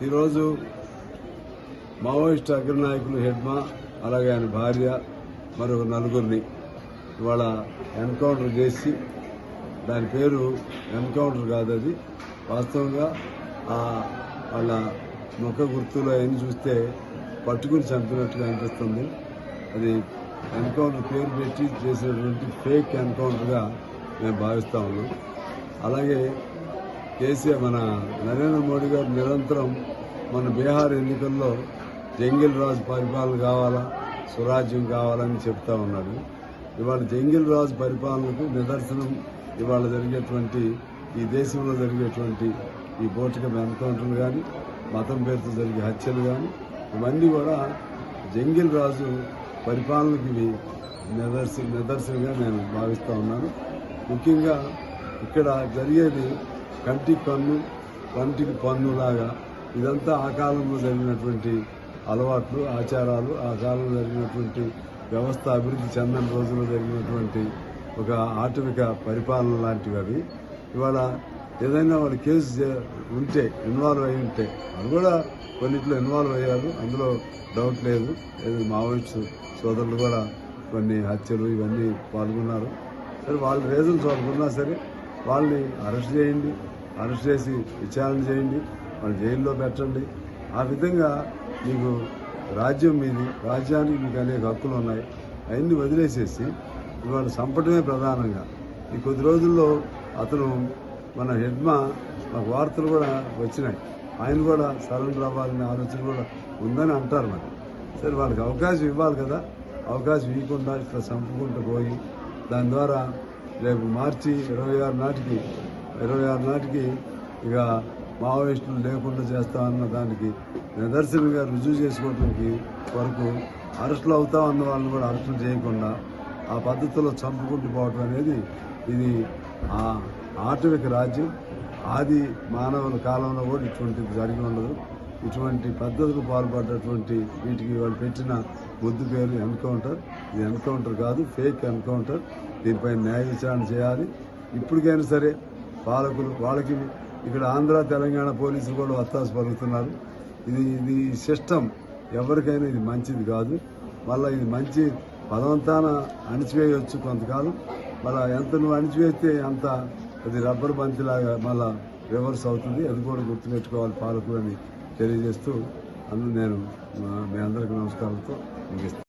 ఈరోజు మావోయిస్ట్ అగ్రనాయకులు హెడ్మా అలాగే ఆయన భార్య మరొక నలుగురిని ఇవాళ ఎన్కౌంటర్ చేసి దాని పేరు ఎన్కౌంటర్ కాదు అది. వాస్తవంగా వాళ్ళ ముఖ గుర్తులు అవన్నీ చూస్తే పట్టుకుని చంపినట్టుగా అనిపిస్తుంది. అది ఎన్కౌంటర్ పేరు పెట్టి చేసినటువంటి ఫేక్ ఎన్కౌంటర్గా మేము భావిస్తా ఉన్నాం. అలాగే కేసీఆర్ మన నరేంద్ర మోడీ గారు నిరంతరం మన బీహార్ ఎన్నికల్లో జంగిల్ రాజు పరిపాలన కావాలా స్వరాజ్యం కావాలని చెప్తా ఉన్నాడు. ఇవాళ జంగిల్ రాజు పరిపాలనకు నిదర్శనం ఇవాళ జరిగేటువంటి ఈ దేశంలో జరిగేటువంటి ఈ బోటికం ఎన్కౌంటర్లు కానీ మతం పేరుతో జరిగే హత్యలు కానీ ఇవన్నీ కూడా జంగిల్ రాజు పరిపాలనకి ఇవి నిదర్శ నిదర్శనంగా నేను భావిస్తూ ఉన్నాను. ముఖ్యంగా ఇక్కడ జరిగేది కంటి పన్ను కంటికి పన్నులాగా ఇదంతా ఆ కాలంలో జరిగినటువంటి అలవాట్లు ఆచారాలు ఆ కాలంలో జరిగినటువంటి వ్యవస్థ అభివృద్ధి చెందని రోజుల్లో జరిగినటువంటి ఒక ఆటవిక పరిపాలన లాంటివి అవి. ఇవాళ ఏదైనా వాళ్ళు కేసు ఉంటే ఇన్వాల్వ్ అయి ఉంటే అది కూడా కొన్నిట్లో ఇన్వాల్వ్ అయ్యారు. అందులో డౌట్ లేదు. మావోయిస్ట్ సోదరులు కూడా కొన్ని హత్యలు ఇవన్నీ పాల్గొన్నారు. సరే వాళ్ళ రీజన్స్ వాళ్ళకున్నా సరే వాళ్ళని అరెస్ట్ చేయండి అరెస్ట్ చేసి విచారణ చేయండి వాళ్ళు జైల్లో పెట్టండి. ఆ విధంగా మీకు రాజ్యం మీది రాజ్యానికి మీకు అనేక హక్కులు ఉన్నాయి. అవన్నీ వదిలేసేసి ఇవాళ చంపటమే ప్రధానంగా. ఈ కొద్ది రోజుల్లో అతను మన హెడ్మా మాకు వార్తలు కూడా వచ్చినాయి. ఆయన కూడా సరెండర్ అవ్వాలనే ఆలోచన కూడా ఉందని అంటారు మరి. సరే వాళ్ళకి అవకాశం ఇవ్వాలి కదా. అవకాశం ఇవ్వకుండా ఇట్లా చంపుకుంటూ పోయి దాని ద్వారా రేపు మార్చి ఇరవై ఆరు నాటికి ఇరవై ఆరు నాటికి ఇక మావోయిస్టులు లేకుండా చేస్తా అన్న దానికి నిదర్శనంగా రుజువు చేసుకోవడానికి వరకు అరెస్టులు అవుతా అన్న వాళ్ళని కూడా అరెస్టులు చేయకుండా ఆ పద్ధతిలో చంపుకుంటూ పోవటం అనేది ఇది ఆ ఆటవిక రాజ్యం. ఆది మానవుల కాలంలో కూడా ఇటువంటిది జరిగి ఉండదు. ఇటువంటి పద్ధతులకు పాల్పడ్డటువంటి వీటికి వాళ్ళు పెట్టిన ముద్దు పేరు ఎన్కౌంటర్. ఇది ఎన్కౌంటర్ కాదు ఫేక్ ఎన్కౌంటర్. దీనిపై న్యాయ విచారణ చేయాలి. ఇప్పటికైనా సరే పాలకులు వాళ్ళకి ఇక్కడ ఆంధ్ర తెలంగాణ పోలీసులు కూడా వత్తాసు పలుకుతున్నారు. ఇది ఇది సిస్టమ్. ఎవరికైనా ఇది మంచిది కాదు. మళ్ళీ ఇది మంచి పదవంతాన అణిచివేయవచ్చు కొంతకాలం. మళ్ళీ ఎంత నువ్వు అణిచివేస్తే అంత అది రబ్బర్ బంతిలాగా మళ్ళీ రివర్స్ అవుతుంది. అది కూడా గుర్తుపెట్టుకోవాలి పాలకులని. తెలియజేస్తూ అందరూ నేను మా- మీ అందరికీ నమస్కారాలతో ముగిస్తాను